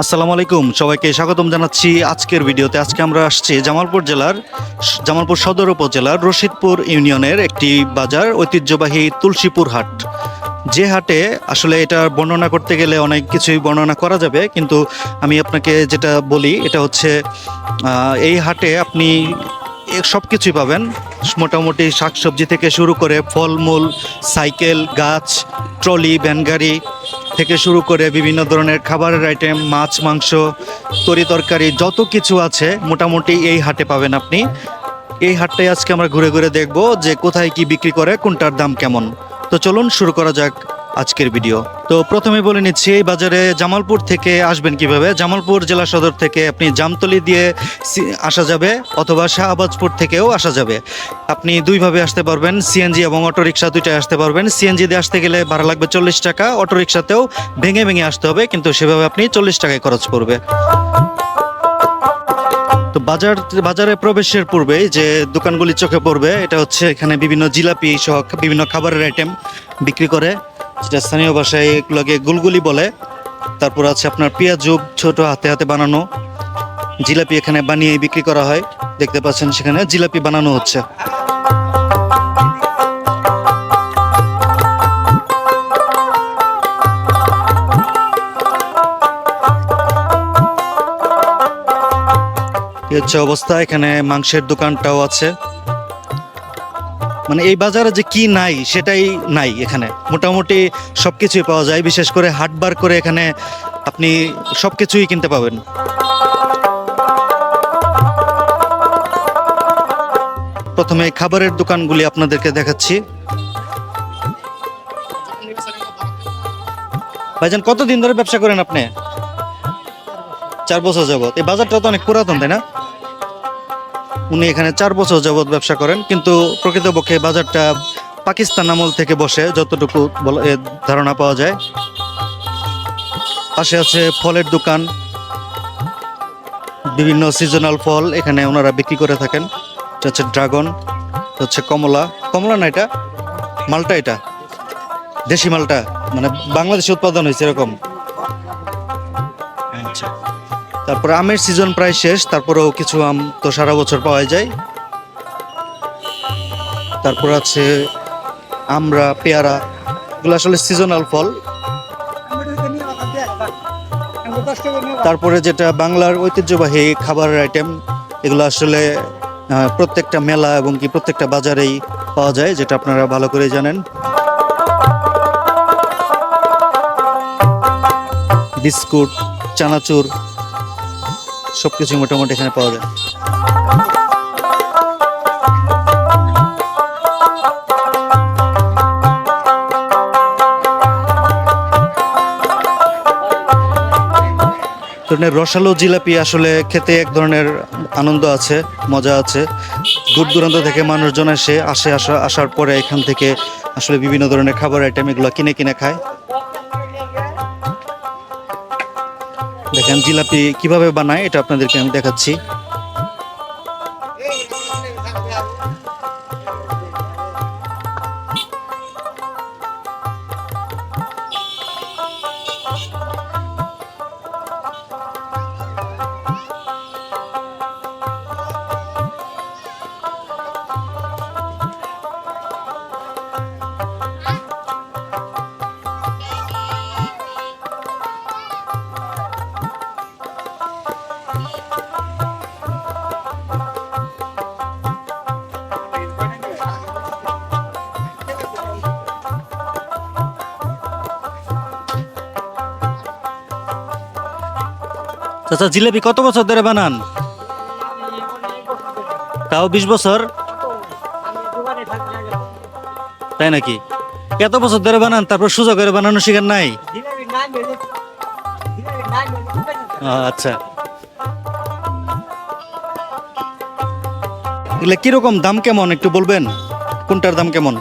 আসসালামু আলাইকুম। সবাইকে স্বাগতম জানাচ্ছি আজকের ভিডিওতে। আজকে আমরা আসছি জামালপুর জেলার জামালপুর সদর উপজেলার রশিদপুর ইউনিয়নের একটি বাজার, ঐতিহ্যবাহী তুলসীপুর হাট। যে হাটে আসলে এটা বর্ণনা করতে গেলে অনেক কিছুই বর্ণনা করা যাবে, কিন্তু আমি আপনাকে যেটা বলি, এটা হচ্ছে এই হাটে আপনি সব কিছুই পাবেন। মোটামুটি শাকসবজি থেকে শুরু করে ফলমূল, সাইকেল, গাছ, ট্রলি ভ্যানগাড়ি থেকে শুরু করে বিভিন্ন ধরনের খাবারের আইটেম, মাছ, মাংস, তরি তরকারি, যত কিছু আছে মোটামুটি এই হাটে পাবেন আপনি। এই হাটটাই আজকে আমরা ঘুরে ঘুরে দেখব যে কোথায় কি বিক্রি করে, কোনটার দাম কেমন। তো চলুন শুরু করা যাক। আজকের ভিডিও। তো প্রথমে বলে নিচ্ছি, এই বাজারে জামালপুর থেকে আসবেন কীভাবে? জামালপুর জেলা সদর থেকে আপনি জামতলি দিয়ে আসা যাবে অথবা শাহবাজপুর থেকেও আসা যাবে। আপনি দুইভাবে আসতে পারবেন, সিএনজি এবং অটোরিকশা দুইটায় আসতে পারবেন। সিএনজি দিয়ে আসতে গেলে ভাড়া লাগবে চল্লিশ টাকা, অটোরিকশাতেও ভেঙে ভেঙে আসতে হবে, কিন্তু সেভাবে আপনি চল্লিশ টাকায় খরচ পড়বে। তো বাজার, বাজারে প্রবেশের পূর্বেই যে দোকানগুলি চোখে পড়বে, এটা হচ্ছে এখানে বিভিন্ন জিলাপি সহ বিভিন্ন খাবারের আইটেম বিক্রি করে। যেটা স্থানীয় ভাষায় এগুলোকে গুলগুলি বলে। তারপর আছে আপনার পেঁয়াজুব ছোট হাতে হাতে বানানো। জিলাপি এখানে বানিয়ে বিক্রি করা হয়। দেখতে পাচ্ছেন সেখানে জিলাপি বানানো হচ্ছে। হচ্ছে অবস্থা। এখানে মাংসের দোকানটাও আছে। মানে এই বাজারে যে কি নাই, সেটাই নাই এখানে। মোটামুটি সব কিছুই পাওয়া যায়, বিশেষ করে হাটবার করে এখানে আপনি সব কিছুই কিনতে পাবেন। প্রথমে খাবারের দোকানগুলি আপনাদেরকে দেখাচ্ছি। ভাইজান, কতদিন ধরে ব্যবসা করেন আপনি? চার বছর যাবত এই বাজারটা তো অনেক পুরাতন, তাই না? উনি এখানে চার বছর যাবত ব্যবসা করেন, কিন্তু প্রকৃতপক্ষে বাজারটা পাকিস্তান আমল থেকে বসে, যতটুকু ধারণা পাওয়া যায়। পাশে আছে ফলের দোকান, বিভিন্ন সিজনাল ফল এখানে ওনারা বিক্রি করে থাকেন। হচ্ছে ড্রাগন হচ্ছে কমলা। কমলা না এটা? মালটা এটা? দেশি মালটা মানে বাংলাদেশে উৎপাদন হয়েছে এরকম। তারপরে আমের সিজন প্রায় শেষ, তারপরেও কিছু আম তো সারা বছর পাওয়া যায়। তারপর আছে আমরা, পেয়ারা, এগুলো আসলে সিজনাল ফল। তারপরে যেটা বাংলার ঐতিহ্যবাহী খাবারের আইটেম এগুলো আসলে প্রত্যেকটা মেলা এবং কি প্রত্যেকটা বাজারেই পাওয়া যায়, যেটা আপনারা ভালো করে জানেন। বিস্কুট, চানাচুর সবকিছু মোটামুটি এখানে পাওয়া যায়। রসালো জিলাপি আসলে খেতে এক ধরনের আনন্দ আছে, মজা আছে। দূর দূরান্ত থেকে মানুষজন এসে আসে, আসা আসার পরে এখান থেকে আসলে বিভিন্ন ধরনের খাবার আইটেম এগুলো কিনে কিনে খায়। দেখেন জিলাপি কীভাবে বানায় এটা আপনাদেরকে আমি দেখাচ্ছি। চাচা জিলাপি কত বছর ধরে বানান? তাও বিশ বছর? তাই নাকি? এত বছর ধরে বানান, তারপর সুযোগ করে বানানো শিকার নাই? আচ্ছা। এগুলা কীরকম দাম কেমন, একটু বলবেন? কোনটার দাম কেমন?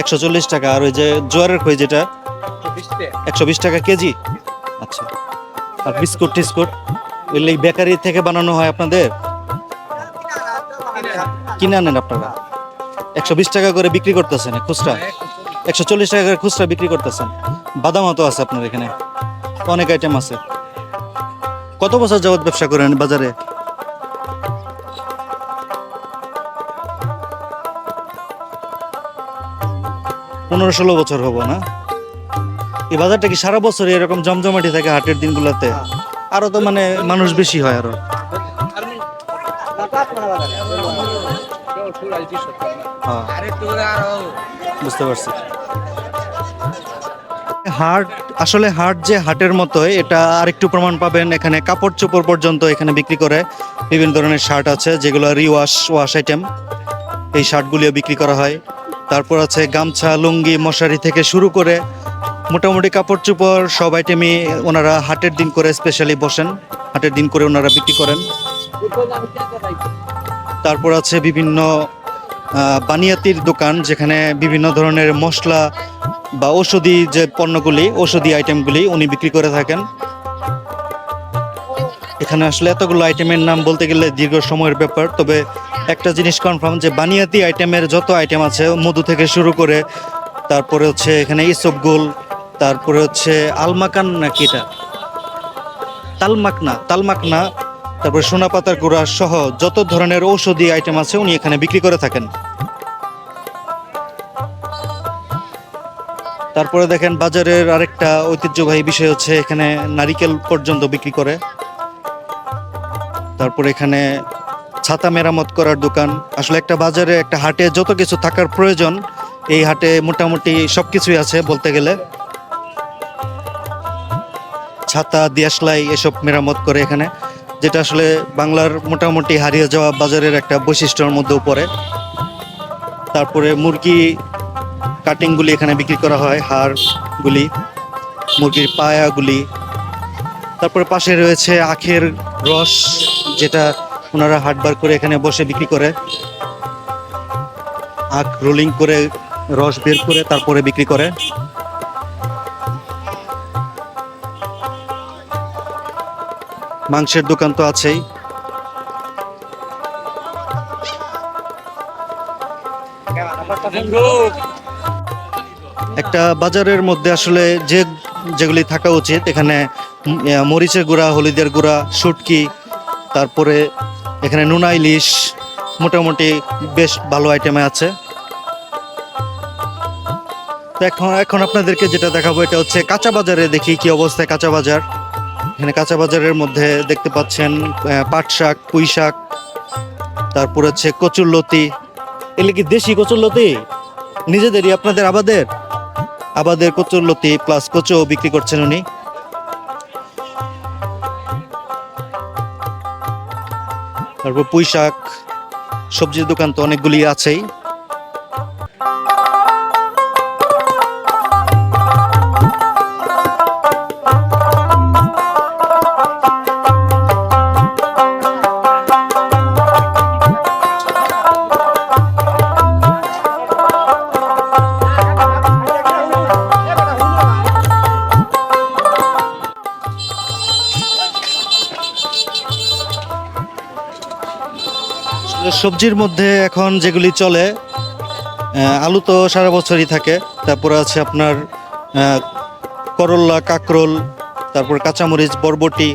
একশো চল্লিশ টাকা, আর ওই যে জোয়ারের খই যেটা, একশো বিশ টাকা কেজি। আচ্ছা। আর বিস্কুট টিস্কুট ওইগুলো বেকারি থেকে বানানো হয় আপনাদের? কিনে আনেন আপনারা? একশো বিশ টাকা করে বিক্রি করতেছেন খুচরা? একশো চল্লিশ টাকা করে খুচরা বিক্রি করতেছেন? বাদামও তো আছে আপনার এখানে। অনেক আইটেম আছে। কত বছর যাবৎ ব্যবসা করেন বাজারে? পনেরো ষোলো বছর হব না? এই বাজারটা কি সারা বছর এরকম জমজমাটি থাকে হাটের দিনগুলোতে? আরও তো মানে মানুষ বেশি হয় আরও। হ্যাঁ বুঝতে পারছি। হাট, আসলে হাট যে হাটের মতোই, এটা আরেকটু প্রমাণ পাবেন। এখানে কাপড় চোপড় পর্যন্ত এখানে বিক্রি করে বিভিন্ন ধরনের শার্ট আছে, যেগুলো রিওয়াশ ওয়াশ আইটেম এই শার্টগুলিও বিক্রি করা হয়। তারপর আছে গামছা, লুঙ্গি, মশারি থেকে শুরু করে মোটামুটি কাপড় চোপড় সব আইটেমই ওনারা হাটের দিন করে স্পেশালি বসেন। হাটের দিন করে ওনারা বিক্রি করেন। তারপর আছে বিভিন্ন বানিয়াতির দোকান, যেখানে বিভিন্ন ধরনের মশলা বা ঔষধি যে পণ্যগুলি, ঔষধি আইটেমগুলি উনি বিক্রি করে থাকেন। এখানে আসলে এতগুলো আইটেমের নাম বলতে গেলে দীর্ঘ সময়ের ব্যাপার, তবে একটা জিনিস কনফার্ম যে বানিয়াতি আইটেমের যত আইটেম আছে, মধু থেকে শুরু করে, তারপরে হচ্ছে এখানে ইসবগুল তারপরে হচ্ছে আলমাকান নাকি এটা? তালমাকনা তালমাকনা, তারপরে সোনা পাতার গুঁড়া সহ যত ধরনের ঔষধি আইটেম আছে উনি এখানে বিক্রি করে থাকেন। তারপরে দেখেন বাজারের আরেকটা ঐতিহ্যবাহী বিষয় হচ্ছে এখানে নারিকেল পর্যন্ত বিক্রি করে। তারপরে এখানে ছাতা মেরামত করার দোকান। আসলে একটা বাজারে একটা হাটে যত কিছু থাকার প্রয়োজন, এই হাটে মোটামুটি সব কিছুই আছে বলতে গেলে। ছাতা দিয়াশলাই এসব মেরামত করে এখানে, যেটা আসলে বাংলার মোটামুটি হারিয়ে যাওয়া বাজারের একটা বৈশিষ্ট্যের মধ্যেও পড়ে। তারপরে মুরগি কাটিংগুলি এখানে বিক্রি করা হয়, হাড়গুলি, মুরগির পায়াগুলি। তারপরে পাশে রয়েছে আখের রস, যেটা ওনারা হাটবার করে এখানে বসে বিক্রি করে। আখ রোলিং করে, রস বের করে তারপরে বিক্রি করে। মাংসের দোকান তো আছেই। একটা বাজারের মধ্যে আসলে যে যেগুলি থাকা উচিত, এখানে মরিচের গুঁড়া, হলুদের গুঁড়া, শুটকি, তারপরে এখানে নুনা ইলিশ, মোটামুটি বেশ ভালো আইটেমে আছে। এখন এখন আপনাদেরকে যেটা দেখাবো, এটা হচ্ছে কাঁচা বাজারে দেখি কি অবস্থায় কাঁচা বাজার। এখানে কাঁচা বাজারের মধ্যে দেখতে পাচ্ছেন পাট শাক, পুঁই শাক, তারপর হচ্ছে কচুর লতি। এগুলি কি দেশি কচুর লতি? নিজেদেরই আপনাদের আবাদের? আবাদের কচুর লতি প্লাস কচু বিক্রি করছেন উনি। তারপর পুঁই শাক, সবজির দোকান তো অনেকগুলি আছেই। সবজির মধ্যে এখন যেগুলি চলে আলু তো সারা বছরই থাকে। তারপর আছে আপনার করল্লা কাকরোল, তারপর কাঁচামরিচ, বরবটি,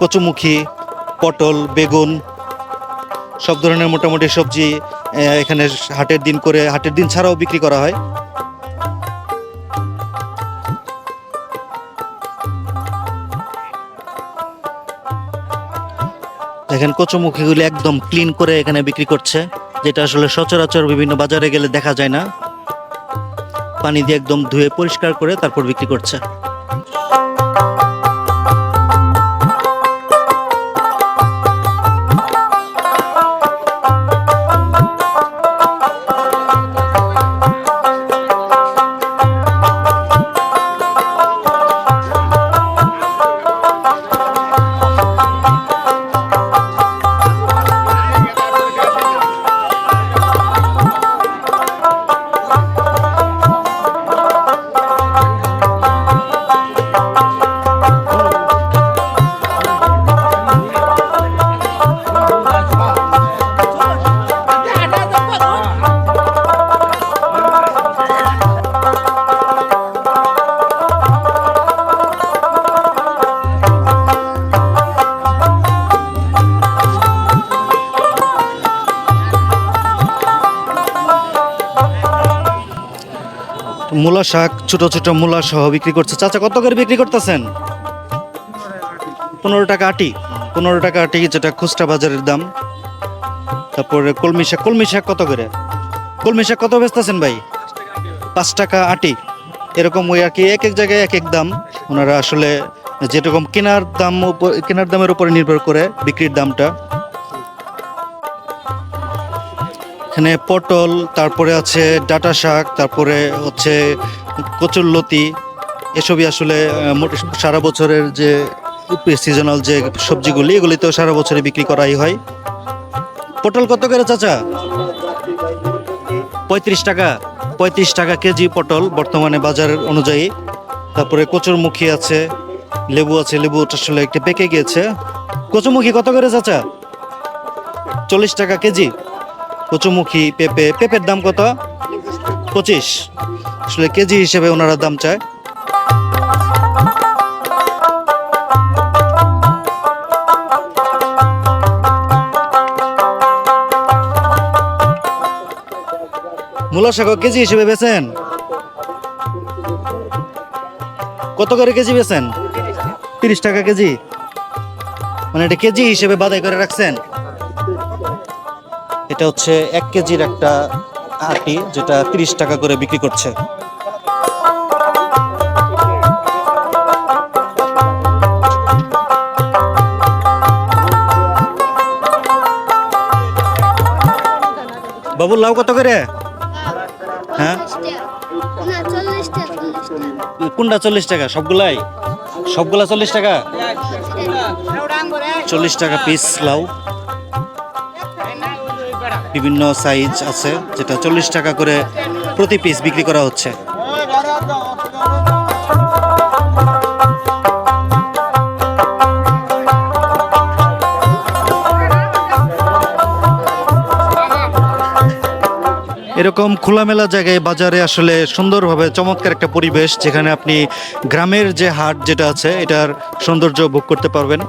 কচুমুখী, পটল, বেগুন, সব ধরনের মোটামুটি সবজি এখানে হাটের দিন করে, হাটের দিন ছাড়াও বিক্রি করা হয়। দেখেন কচুমুখীগুলি একদম ক্লিন করে এখানে বিক্রি করছে, যেটা আসলে সচরাচর বিভিন্ন বাজারে গেলে দেখা যায় না। পানি দিয়ে একদম ধুয়ে পরিষ্কার করে তারপর বিক্রি করছে। মূলা শাক, ছোট ছোট মূলা সহ বিক্রি করছে। চাচা, কত করে বিক্রি করতেছেন? পনেরো টাকা আটি। পনেরো টাকা আটি, যেটা খুচরা বাজারের দাম। তারপরে কলমি শাক। কলমি শাক কত করে? কলমি শাক কত বেচতেছেন ভাই? পাঁচ টাকা আটি। এরকম ওই আর কি এক এক জায়গায় এক এক দাম। ওনারা আসলে যেরকম কেনার দাম কেনার দামের উপরে নির্ভর করে বিক্রির দামটা। এখানে পটল, তারপরে আছে ডাটা শাক, তারপরে হচ্ছে কচুর লতি। এসবই আসলে সারা বছরের যে সিজনাল যে সবজিগুলি এগুলি তো সারা বছরে বিক্রি করাই হয়। পটল কত করে চাচা? পঁয়ত্রিশ টাকা। পঁয়ত্রিশ টাকা কেজি পটল বর্তমানে বাজার অনুযায়ী। তারপরে কচুরমুখী আছে, লেবু আছে, লেবু আসলে একটু পেকে গিয়েছে। কচুমুখী কত করে চাচা? চল্লিশ টাকা কেজি। কচুমুখী পেঁপে, পেঁপের দাম কত? পঁচিশ। আসলে কেজি হিসেবে ওনারা দাম চায়। মূলা শাক কেজি হিসেবে বেচেন? কত করে কেজি বেচেন? তিরিশ টাকা কেজি। মানে এটা কেজি হিসেবে বাদাই করে রাখছেন। এটা হচ্ছে এক কেজির একটা আটি যেটা তিরিশ টাকা করে বিক্রি করছে। বাবু, লাউ কত করে? হ্যাঁ? কোনটা চল্লিশ টাকা? সবগুলাই? সবগুলা চল্লিশ টাকা? চল্লিশ টাকা পিস লাউ। বিভিন্ন সাইজ আছে, যেটা চল্লিশ টাকা করে প্রতি পিস বিক্রি করা হচ্ছে। এরকম খোলামেলা জায়গায় বাজারে আসলে সুন্দরভাবে চমৎকার একটা পরিবেশ, যেখানে আপনি গ্রামের যে হাট যেটা আছে, এটার সৌন্দর্য ভোগ করতে পারবেন।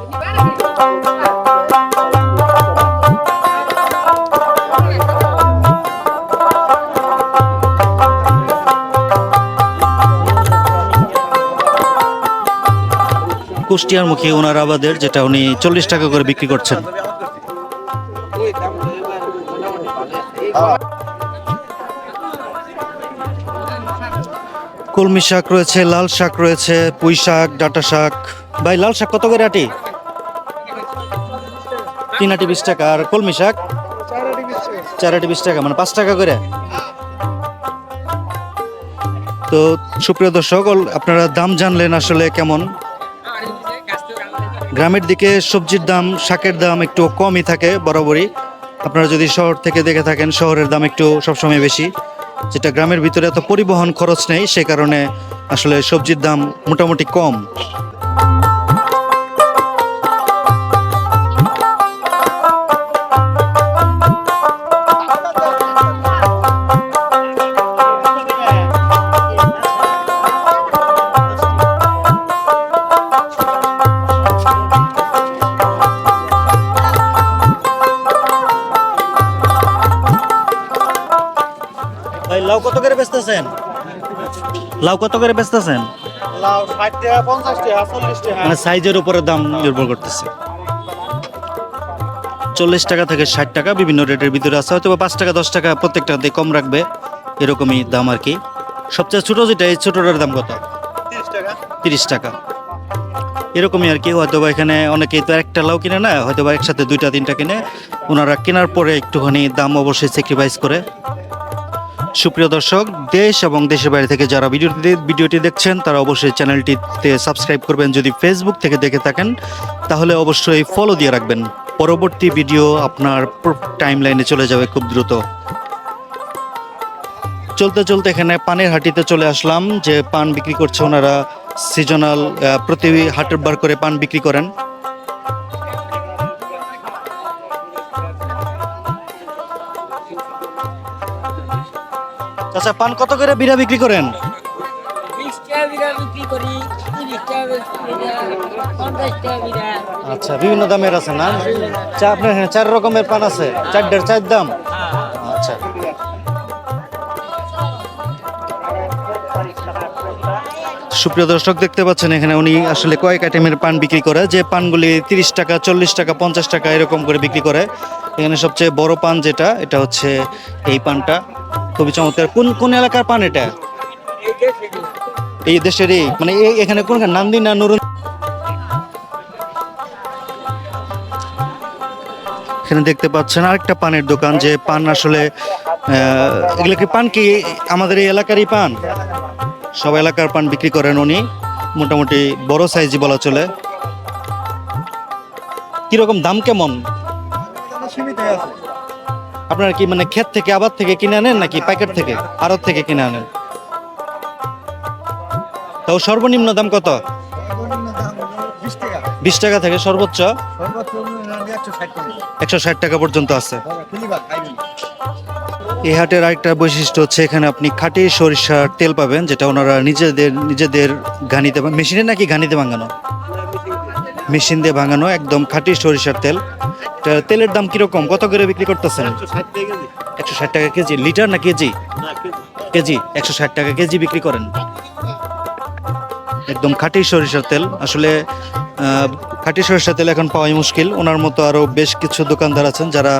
কুষ্টিয়ার মুখে ওনার আবাদের, যেটা উনি চল্লিশ টাকা করে বিক্রি করছেন। কলমি শাক রয়েছে, লাল শাক রয়েছে, পুঁই শাক, ডাটা শাক। ভাই, লাল শাক কত করে আটি? তিন আটি বিশ টাকা। আর কলমি শাক? চার আটি বিশ টাকা মানে পাঁচ টাকা করে। তো সুপ্রিয় দর্শক, আপনারা দাম জানলেন আসলে কেমন? গ্রামের দিকে সবজির দাম, শাকের দাম একটু কমই থাকে বরাবরই। আপনারা যদি শহর থেকে দেখে থাকেন, শহরের দাম একটু সবসময় বেশি। যেটা গ্রামের ভিতরে এত পরিবহন খরচ নেই, সে কারণে আসলে সবজির দাম মোটামুটি কম। লাউ কত করে বেচতেছেন? লাউ ষাট টাকা পঞ্চাশ টাকা চল্লিশ টাকা। মানে সাইজের উপরে দাম নির্ভর করতেছে। চল্লিশ টাকা থেকে ষাট টাকা বিভিন্ন রেটের ভিতরে আছে। হয়তো পাঁচ টাকা দশ টাকা প্রত্যেকটা দিয়ে কম রাখবে এরকমই দাম আর কি। সবচেয়ে ছোট যেটা এই ছোটটার দাম কত? তিরিশ টাকা। এরকমই আর কি হয়তো বা এখানে অনেকেই তো একটা লাউ কিনে না হয়তো বা একসাথে দুইটা তিনটা কিনে। ওনারা কেনার পরে একটুখানি দাম অবশ্যই স্যাক্রিফাইস করে। সুপ্রিয় দর্শক, দেশ এবং দেশের বাইরে থেকে যারা ভিডিওটি ভিডিওটি দেখছেন, তারা অবশ্যই চ্যানেলটিতে সাবস্ক্রাইব করবেন। যদি ফেসবুক থেকে দেখে থাকেন, তাহলে অবশ্যই ফলো দিয়ে রাখবেন। পরবর্তী ভিডিও আপনার টাইম লাইনে চলে যাবে খুব দ্রুত। চলতে চলতে এখানে পানের হাটিতে চলে আসলাম, যে পান বিক্রি করছে ওনারা সিজনাল প্রতি হাটের বার করে পান বিক্রি করেন। চাচা পান কত করে বিড়া বিক্রি করেন? আচ্ছা বিভিন্ন দামের আছে না? চা আপনার এখানে চার রকমের পান আছে চার চারটার চার দাম? আচ্ছা। সুপ্রিয় দর্শক দেখতে পাচ্ছেন এখানে উনি আসলে কয়েক আইটেমের পান বিক্রি করে। যে পানগুলি তিরিশ টাকা চল্লিশ টাকা পঞ্চাশ টাকা এরকম করে বিক্রি করে। এখানে সবচেয়ে বড় পান যেটা, এটা হচ্ছে এই পানটা। খুবই চমৎকার। কোন কোন এলাকার পান এটা? এই দেশেরই মানে এই- এখানে কোন নান্দি না নুরুন? এখানে দেখতে পাচ্ছেন আরেকটা পানের দোকান, যে পান আসলে এগুলো কি পান কি আমাদের এই এলাকারই পান? সব এলাকার পান বিক্রি করেন উনি। মোটামুটি বড় সাইজই বলা চলে। কীরকম, দাম কেমন? আপনার কি মানে ক্ষেত থেকে আবার থেকে কিনে আনেন নাকি প্যাকেট থেকে, আড়ত থেকে কিনে আনেন? তাও সর্বনিম্ন দাম কত? বিশ টাকা থেকে সর্বোচ্চ? একশো ষাট টাকা পর্যন্ত আছে। এই হাটের আরেকটা বৈশিষ্ট্য হচ্ছে এখানে আপনি খাঁটি সরিষার তেল পাবেন, যেটা ওনারা নিজেদের নিজেদের ঘানিতে মেশিনে নাকি ঘানিতে ভাঙানো? মেশিন দিয়ে ভাঙানো একদম খাঁটি সরিষার তেল। তেলের দাম কীরকম? কত করে বিক্রি করতেছেন? একশো ষাট টাকা কেজি, লিটার না কেজি? কেজি, একশো ষাট টাকা কেজি বিক্রি করেন। একদম খাঁটি সরিষার তেল। আসলে খাঁটি সরিষার তেল এখন পাওয়াই মুশকিল। ওনার মতো আরও বেশ কিছু দোকানদার আছেন যারা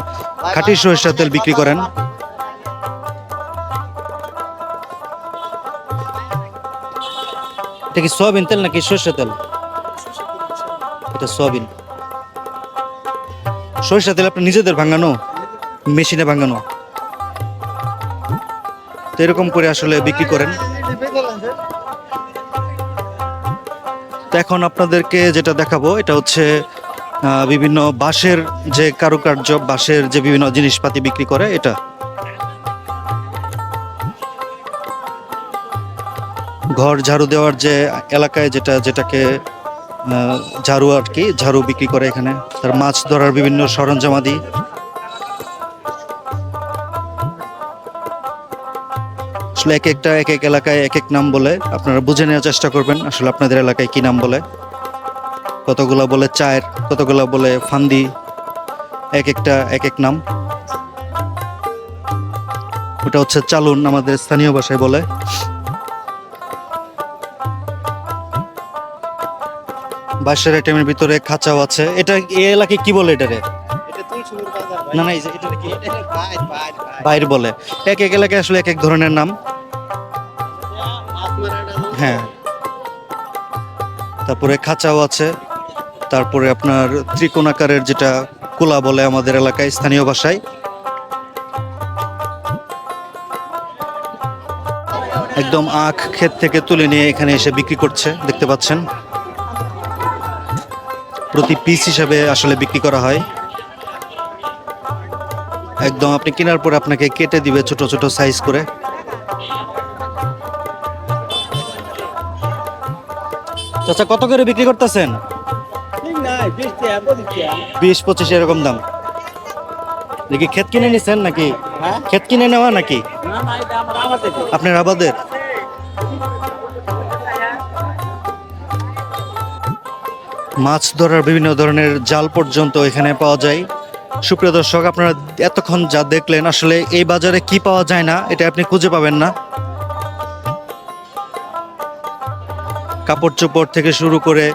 খাঁটি সরিষার তেল বিক্রি করেন। এটা কি সয়াবিন তেল নাকি সরিষা তেল? এটা সয়াবিন। সরিষা তেল আপনি নিজেদের ভাঙানো, মেশিনে ভাঙানো। তো এরকম করে আসলে বিক্রি করেন। তো এখন আপনাদেরকে যেটা দেখাবো, এটা হচ্ছে বিভিন্ন বাঁশের যে কারুকার্য, বাঁশের যে বিভিন্ন জিনিসপাতি বিক্রি করে, এটা। ঘর ঝাড়ু দেওয়ার যে এলাকায় যেটা, যেটাকে ঝাড়ু আর কি, ঝাড়ু বিক্রি করে এখানে। তার মাছ ধরার বিভিন্ন সরঞ্জামাদি আসলে এক একটা, এক এক এলাকায় এক এক নাম বলে। আপনারা বুঝে নেওয়ার চেষ্টা করবেন আসলে আপনাদের এলাকায় কি নাম বলে। কতগুলা বলে চায়ের, কতগুলা বলে ফান্দি, এক একটা, এক এক নাম। ওটা হচ্ছে চালুন, আমাদের স্থানীয় ভাষায় বলে। বাঁশের আইটেমের ভিতরে খাঁচাও আছে। এটা এই এলাকায় কি বলে এটারে? না না এটা কি? বাইর বলে। এক এক এলাকায় আসলে এক এক ধরনের নাম। হ্যাঁ। তারপরে খাঁচাও আছে। তারপরে আপনার ত্রিকোণাকারের যেটা কুলা বলে আমাদের এলাকায় স্থানীয় ভাষায়। একদম আখ ক্ষেত থেকে তুলে নিয়ে এখানে এসে বিক্রি করছে দেখতে পাচ্ছেন। প্রতি পিস হিসাবে আসলে বিক্রি করা হয়। একদম আপনি কেনার পর আপনাকে কেটে দিবে ছোট ছোট সাইজ করে। চাচা কত করে বিক্রি করতেছেন? বিশ পঁচিশ এরকম দাম। দেখি ক্ষেত কিনে নিছেন নাকি? ক্ষেত কিনে নেওয়া নাকি? আপনার আবাদের? মাছ ধরার বিভিন্ন ধরনের জাল পর্যন্ত এখানে পাওয়া যায়। সুপ্রিয় দর্শক, আপনারা এতক্ষণ যা দেখলেন, আসলে এই বাজারে কি পাওয়া যায় না, এটা আপনি খুঁজে পাবেন না। কাপড় চোপড় থেকে শুরু করে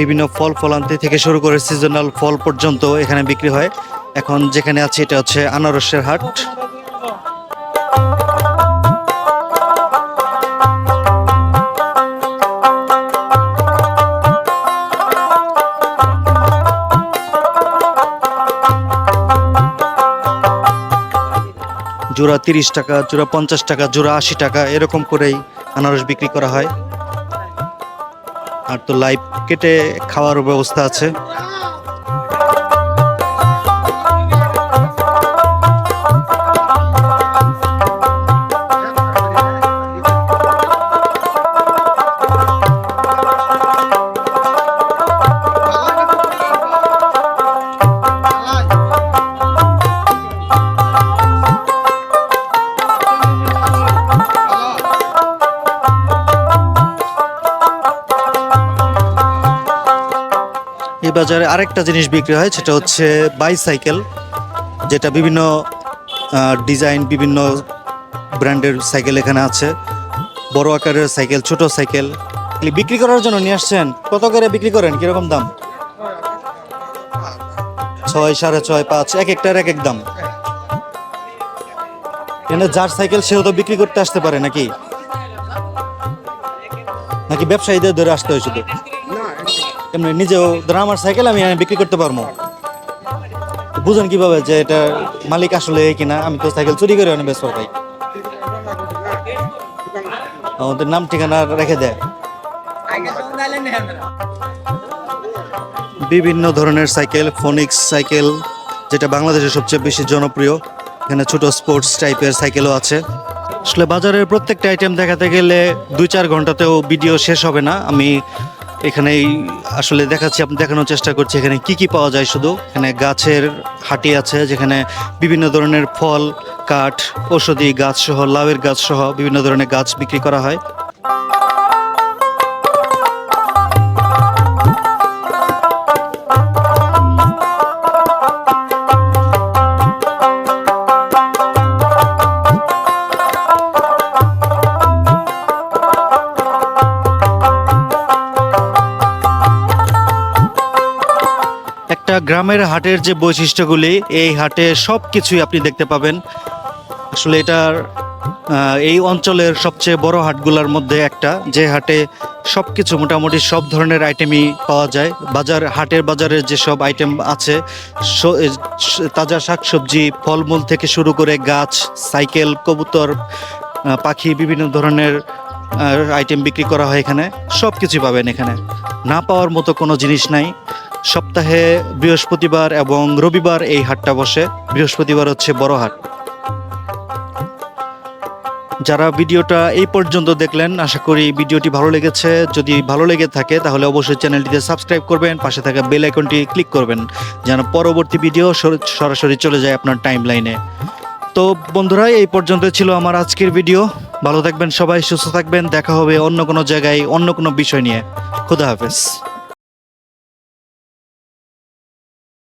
বিভিন্ন ফল ফলান্তি থেকে শুরু করে সিজনাল ফল পর্যন্ত এখানে বিক্রি হয়। এখন যেখানে আছে, এটা হচ্ছে আনারসের হাট। জোড়া তিরিশ টাকা, জোড়া পঞ্চাশ টাকা, জোড়া আশি টাকা, এরকম করেই আনারস বিক্রি করা হয়। আর তো লাইভ কেটে খাওয়ার ব্যবস্থা আছে। বাজারে আরেকটা জিনিস বিক্রি হয়, সেটা হচ্ছে বাইসাইকেল যেটা বিভিন্ন ডিজাইন বিভিন্ন ব্র্যান্ডের সাইকেল এখানে আছে। বড় আকারের সাইকেল ছোট সাইকেল বিক্রি করার জন্য নিয়ে আসছেন? কত করে বিক্রি করেন? কীরকম দাম? ছয়, সাড়ে ছয়, পাঁচ, এক একটার এক এক দাম। এখানে যার সাইকেল সেও তো বিক্রি করতে আসতে পারে নাকি? নাকি ব্যবসায়ীদের ধরে আসতে হয় শুধু? এমনি নিজেও ধরো আমার সাইকেল আমি বিক্রি করতে পারব। বুঝেন কীভাবে যে এটা মালিক আসলে কিনা, আমি তো সাইকেল চুরি করে অনেক বেসর ভাই আমাদের নাম ঠিকানা রেখে দেয়। বিভিন্ন ধরনের সাইকেল ফোনিক্স সাইকেল যেটা বাংলাদেশে সবচেয়ে বেশি জনপ্রিয়। এখানে ছোট স্পোর্টস টাইপের সাইকেলও আছে। আসলে বাজারের প্রত্যেকটা আইটেম দেখাতে গেলে দুই চার ঘন্টাতেও ভিডিও শেষ হবে না। আমি এখানেই আসলে দেখাচ্ছি আপনি দেখানোর চেষ্টা করছি এখানে কি কি পাওয়া যায় শুধু। এখানে গাছের হাটি আছে, যেখানে বিভিন্ন ধরনের ফল, কাঠ, ঔষধি গাছ সহ লাউয়ের গাছ সহ বিভিন্ন ধরনের গাছ বিক্রি করা হয়। গ্রামের হাটের যে বৈশিষ্ট্যগুলি, এই হাটে সব কিছুই আপনি দেখতে পাবেন। আসলে এটার এই অঞ্চলের সবচেয়ে বড় হাটগুলোর মধ্যে একটা, যে হাটে সব কিছু মোটামুটি সব ধরনের আইটেমই পাওয়া যায়। বাজার, হাটের বাজারের যেসব আইটেম আছে তাজা শাকসবজি, ফলমূল থেকে শুরু করে গাছ, সাইকেল, কবুতর পাখি, বিভিন্ন ধরনের আইটেম বিক্রি করা হয় এখানে। সব কিছু পাবেন এখানে। না পাওয়ার মতো কোনো জিনিস নাই। সপ্তাহে বৃহস্পতিবার এবং রবিবার এই হাটটা বসে। বৃহস্পতিবার হচ্ছে বড় হাট। যারা ভিডিওটা এই পর্যন্ত দেখলেন, আশা করি ভিডিওটি ভালো লেগেছে। যদি ভালো লেগে থাকে, তাহলে অবশ্যই চ্যানেলটিতে সাবস্ক্রাইব করবেন, পাশে থাকা বেল আইকনটি ক্লিক করবেন, যেন পরবর্তী ভিডিও সরাসরি চলে যায় আপনার টাইম লাইনে তো বন্ধুরা, এই পর্যন্ত ছিল আমার আজকের ভিডিও। ভালো থাকবেন সবাই, সুস্থ থাকবেন। দেখা হবে অন্য কোনো জায়গায়, অন্য কোনো বিষয় নিয়ে। খুদা হাফেজ।